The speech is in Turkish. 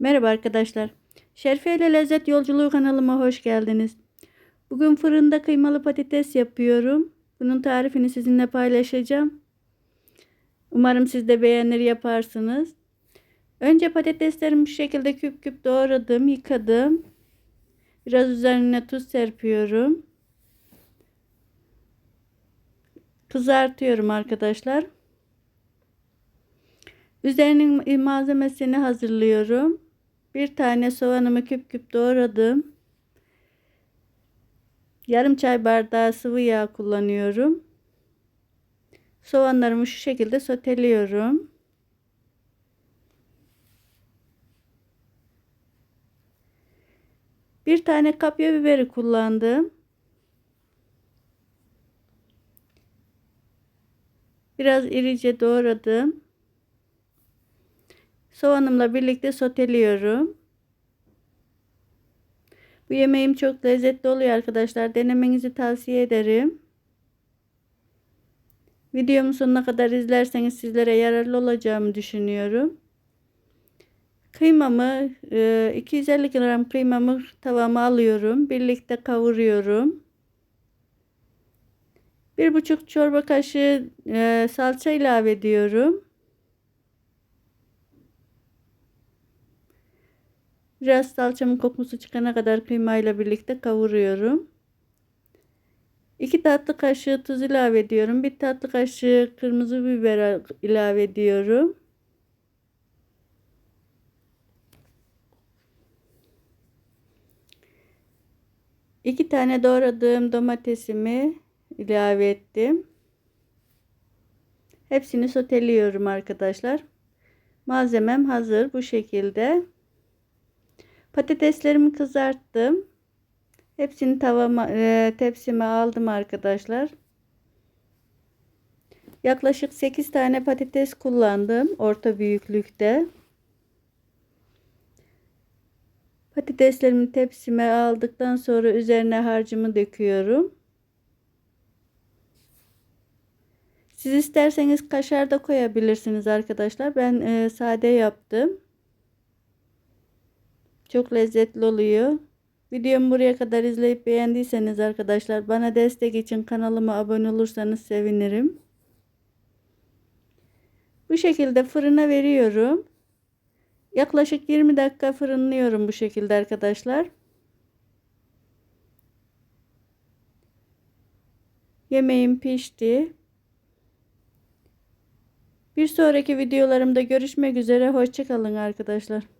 Merhaba arkadaşlar. Şerife ile Lezzet Yolculuğu kanalıma hoş geldiniz. Bugün fırında kıymalı patates yapıyorum. Bunun tarifini sizinle paylaşacağım. Umarım siz de beğenir yaparsınız. Önce patateslerimi bu şekilde küp küp doğradım, yıkadım. Biraz üzerine tuz serpiyorum. Kızartıyorum arkadaşlar. Üzerinin malzemesini hazırlıyorum. Bir tane soğanımı küp küp doğradım. Yarım çay bardağı sıvı yağ kullanıyorum. Soğanlarımı şu şekilde soteliyorum. Bir tane kapya biberi kullandım. Biraz irice doğradım. Soğanımla birlikte soteliyorum. Bu yemeğim çok lezzetli oluyor arkadaşlar. Denemenizi tavsiye ederim. Videomu sonuna kadar izlerseniz sizlere yararlı olacağımı düşünüyorum. Kıymamı 250 gram kıymamı tavama alıyorum. Birlikte kavuruyorum. Bir buçuk çorba kaşığı salça ilave ediyorum. Biraz salçamın kokusu çıkana kadar kıymayla birlikte kavuruyorum. 2 tatlı kaşığı tuz ilave ediyorum. 1 tatlı kaşığı kırmızı biber ilave ediyorum. İki tane doğradığım domatesimi ilave ettim. Hepsini soteliyorum arkadaşlar. Malzemem hazır bu şekilde. Patateslerimi kızarttım. Hepsini tavama, e, tepsime aldım arkadaşlar. Yaklaşık 8 tane patates kullandım orta büyüklükte. Patateslerimi tepsime aldıktan sonra üzerine harcımı döküyorum. Siz isterseniz kaşar da koyabilirsiniz arkadaşlar. Ben e, sade yaptım. Çok lezzetli oluyor. Videomu buraya kadar izleyip beğendiyseniz arkadaşlar bana destek için kanalıma abone olursanız sevinirim. Bu şekilde fırına veriyorum. Yaklaşık 20 dakika fırınlıyorum bu şekilde arkadaşlar. Yemeğim pişti. Bir sonraki videolarımda görüşmek üzere. Hoşçakalın arkadaşlar.